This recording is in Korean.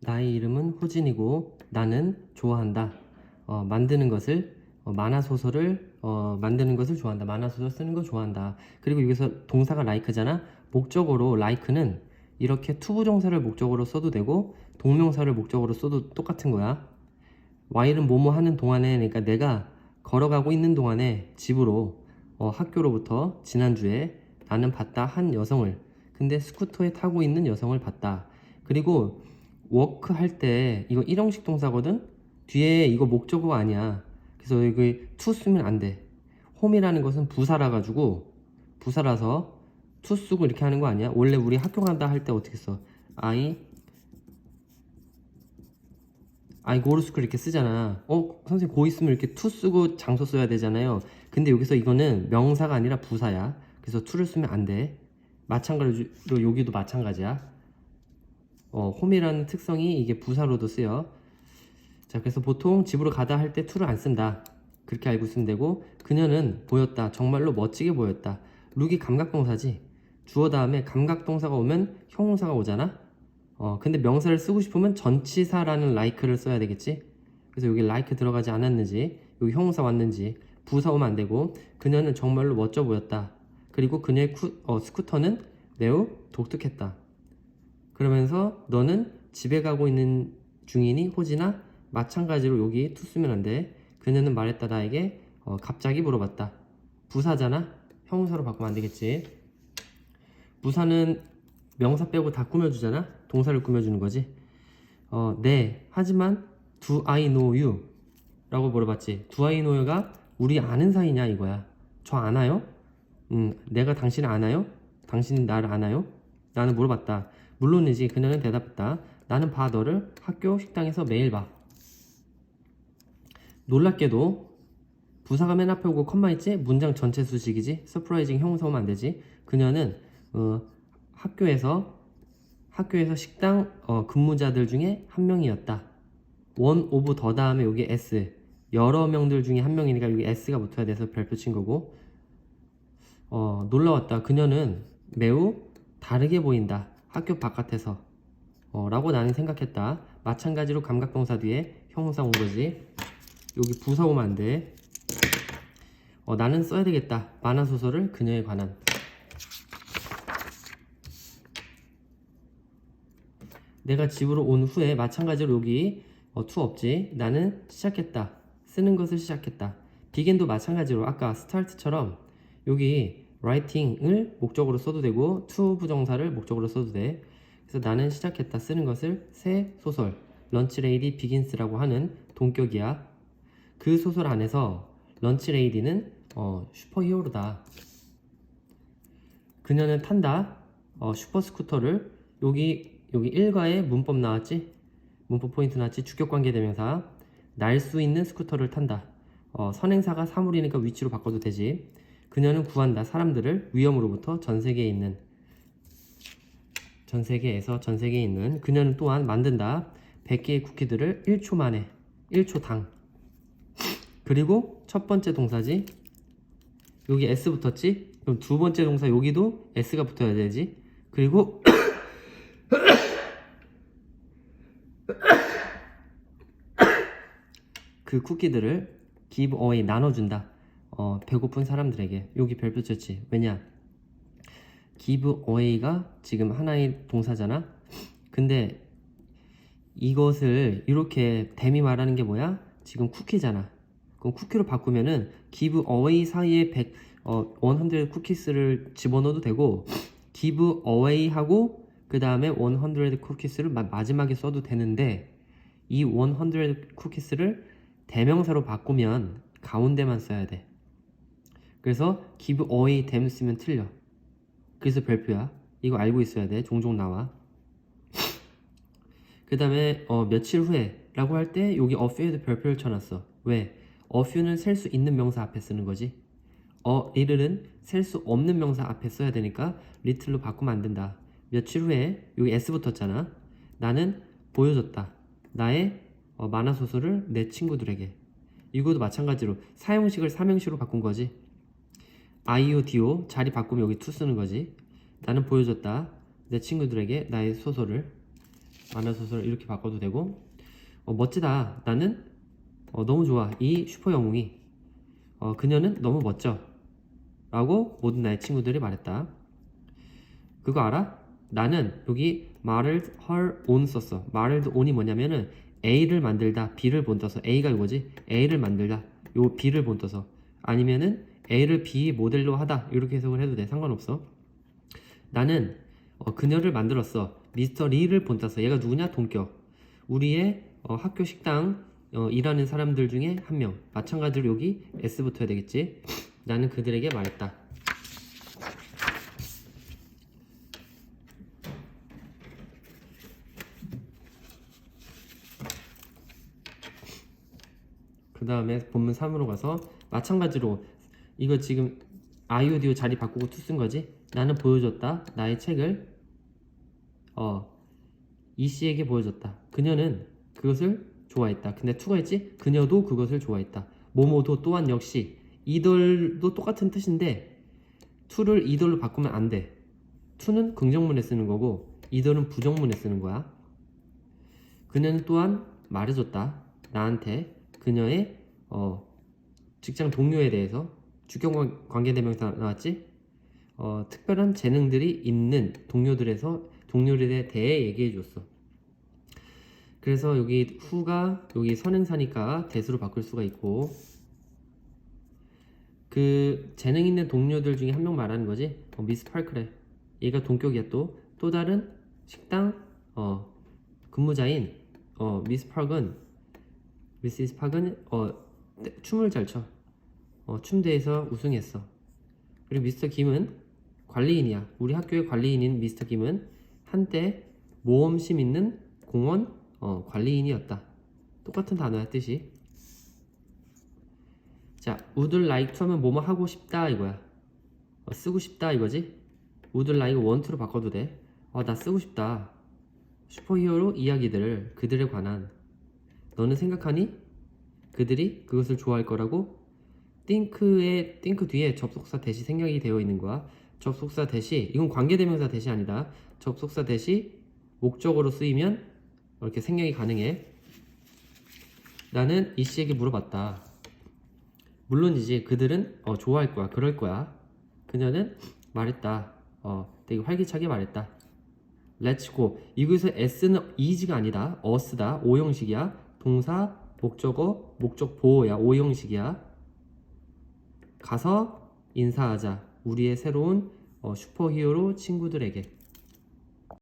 나의 이름은 호진이고 나는 좋아한다. 어, 만드는 것을 어, 만화 소설을 어, 만드는 것을 좋아한다. 만화 소설 쓰는 거 좋아한다. 그리고 여기서 동사가 like잖아. 목적어로 like는 이렇게 투부정사를 목적어로 써도 되고 동명사를 목적어로 써도 똑같은 거야. while은 뭐뭐 하는 동안에 그러니까 내가 걸어가고 있는 동안에 집으로 어, 학교로부터 지난주에 나는 봤다 한 여성을 근데 스쿠터에 타고 있는 여성을 봤다. 그리고 워크 할 때 이거 일형식 동사거든. 뒤에 이거 목적어가 아니야. 그래서 여기 to 쓰면 안 돼. 홈이라는 것은 부사라 가지고 부사라서 to 쓰고 이렇게 하는 거 아니야? 원래 우리 학교 간다 할 때 어떻게 써? I to school 이렇게 쓰잖아. 어, 선생님 고 있으면 이렇게 to 쓰고 장소 써야 되잖아요. 근데 여기서 이거는 명사가 아니라 부사야. 그래서 to를 쓰면 안 돼. 마찬가지로 여기도 마찬가지야. 어, 홈이라는 특성이 이게 부사로도 쓰여. 자, 그래서 보통 집으로 가다 할 때 to를 안 쓴다. 그렇게 알고 있으면 되고, 그녀는 보였다. 정말로 멋지게 보였다. 룩이 감각동사지. 주어 다음에 감각동사가 오면 형용사가 오잖아. 어, 근데 명사를 쓰고 싶으면 전치사라는 like를 써야 되겠지. 그래서 여기 like 들어가지 않았는지, 여기 형용사 왔는지, 부사 오면 안 되고, 그녀는 정말로 멋져 보였다. 그리고 그녀의 쿠- 어, 스쿠터는 매우 독특했다. 그러면서 너는 집에 가고 있는 중이니 호지나 마찬가지로 여기 투 쓰면 안 돼. 그녀는 말했다 나에게 어, 갑자기 물어봤다. 부사잖아. 형용사로 바꾸면 안 되겠지. 부사는 명사 빼고 다 꾸며주잖아. 동사를 꾸며주는 거지. 어, 네. 하지만 do I know you? 라고 물어봤지. do I know you가 우리 아는 사이냐 이거야. 저 아나요? 음, 내가 당신을 아나요? 당신이 나를 아나요? 나는 물어봤다. 물론이지. 그녀는 대답했다. 나는 봐 너를 학교 식당에서 매일 봐. 놀랍게도 부사가 맨 앞에 오고 컴마 있지? 문장 전체 수식이지? 서프라이징 형용사 오면 안 되지? 그녀는 어, 학교에서 학교에서 식당 어, 근무자들 중에 한 명이었다. 원 오브 더 다음에 여기 s 여러 명들 중에 한 명이니까 여기 s가 붙어야 돼서 별표 친 거고 어, 놀라웠다. 그녀는 매우 다르게 보인다. 학교 바깥에서. 어, 라고 나는 생각했다. 마찬가지로 감각동사 뒤에 형용사 온 거지. 여기 부사 오면 안 돼. 어, 나는 써야 되겠다. 만화소설을 그녀에 관한. 내가 집으로 온 후에 마찬가지로 여기 어, 투 없지. 나는 시작했다. 쓰는 것을 시작했다. 비겐도 마찬가지로 아까 스타트처럼 여기 writing을 목적으로 써도 되고 to 부정사를 목적으로 써도 돼. 그래서 나는 시작했다 쓰는 것을 새 소설 런치 레이디 비긴스라고 하는 동격이야. 그 소설 안에서 런치 레이디는 어, 슈퍼히어로다. 그녀는 탄다. 어, 슈퍼 스쿠터를 여기 여기 일과의 문법 나왔지? 문법 포인트 나왔지? 주격관계 대명사. 날 수 있는 스쿠터를 탄다. 어, 선행사가 사물이니까 위치로 바꿔도 되지. 그녀는 구한다. 사람들을 위험으로부터 전 세계에 있는 전 세계에서 전 세계에 있는 그녀는 또한 만든다. 100개의 쿠키들을 1초 만에 1초 당. 그리고 첫 번째 동사지. 여기 S 붙었지? 그럼 두 번째 동사 여기도 S가 붙어야 되지. 그리고 그 쿠키들을 give away 나눠준다. 어, 배고픈 사람들에게 여기 별표 쳤지. 왜냐? give away가 지금 하나의 동사잖아. 근데 이것을 이렇게 댐이 말하는 게 뭐야? 지금 쿠키잖아. 그럼 쿠키로 바꾸면은 give away 사이에 100, 어, 100 쿠키스를 집어넣어도 되고 give away 하고 그 다음에 100 쿠키스를 마, 마지막에 써도 되는데 이 100 쿠키스를 대명사로 바꾸면 가운데만 써야 돼. 그래서 give away them 쓰면 틀려. 그래서 별표야. 이거 알고 있어야 돼. 종종 나와. 그 다음에 어, 며칠 후에 라고 할 때 여기 a few에도 별표를 쳐놨어. 왜? a few는 셀 수 있는 명사 앞에 쓰는 거지. 어, little은 셀 수 없는 명사 앞에 써야 되니까 little로 바꾸면 안 된다. 며칠 후에 여기 s 붙었잖아. 나는 보여줬다. 나의 어, 만화 소설을 내 친구들에게. 이것도 마찬가지로 사용식을 삼형식으로 바꾼 거지. DO 자리 바꾸면 여기 to 쓰는 거지. 나는 보여줬다. 내 친구들에게 나의 소설을. 만화 소설 이렇게 바꿔도 되고 어, 멋지다. 나는 어, 너무 좋아. 이 슈퍼 영웅이 어, 그녀는 너무 멋져. 라고 모든 나의 친구들이 말했다. 그거 알아? 나는 여기 말을 her on 썼어. 말을 on이 뭐냐면은 A를 만들다, B를 본떠서 A가 이거지. A를 만들다, 요 B를 본떠서 아니면은 A를 B 모델로 하다 이렇게 해석을 해도 돼. 상관없어. 나는 어, 그녀를 만들었어. 미스터 리를 본떠서 얘가 누구냐? 동격. 우리의 어, 학교 식당 어, 일하는 사람들 중에 한 명. 마찬가지로 여기 S 붙어야 되겠지. 나는 그들에게 말했다. 그 다음에 본문 3으로 가서 마찬가지로 이거 지금 아이오디오 자리 바꾸고 투 쓴 거지? 나는 보여줬다. 나의 책을 어 이 씨에게 보여줬다. 그녀는 그것을 좋아했다. 근데 투가 있지? 그녀도 그것을 좋아했다. 모모도 또한 역시 이들도 똑같은 뜻인데 투를 이들로 바꾸면 안 돼. 투는 긍정문에 쓰는 거고 이들은 부정문에 쓰는 거야. 그녀는 또한 말해줬다. 나한테 그녀의 어, 직장 동료에 대해서 주격 관계대명사 나왔지? 어, 특별한 재능들이 있는 동료들에서 동료들에 대해 얘기해 줬어. 그래서 여기 후가 여기 선행사니까 대수로 바꿀 수가 있고 그 재능 있는 동료들 중에 한 명 말하는 거지. 어, 미스 팔크래. 얘가 동격이야 또. 또 다른 식당 어, 근무자인 어, 미스 팍은 미시스 팍은 어, 떼- 춤을 잘 춰. 어, 춤대에서 우승했어. 그리고 미스터 김은 관리인이야. 우리 학교의 관리인인 미스터 김은 한때 모험심 있는 공원 어, 관리인이었다. 똑같은 단어야 뜻이. 자, would like to 하면 뭐뭐 하고 싶다 이거야. 어, 쓰고 싶다 이거지. would like want to로 바꿔도 돼. 어, 나 쓰고 싶다. 슈퍼히어로 이야기들을 그들에 관한 너는 생각하니? 그들이 그것을 좋아할 거라고? Think의 think 뒤에 접속사 대시 생략이 되어 있는 거야. 접속사 대시 이건 관계대명사 대시 아니다. 접속사 대시 목적어로 쓰이면 이렇게 생략이 가능해. 나는 이 씨에게 물어봤다. 물론이지 그들은 어, 좋아할 거야. 그럴 거야. 그녀는 말했다. 어, 되게 활기차게 말했다. Let's go. 이곳에서 S는 is가 아니다. us다. 오형식이야. 동사, 목적어, 목적 보호야. 오형식이야. 가서 인사하자. 우리의 새로운 어, 슈퍼히어로 친구들에게.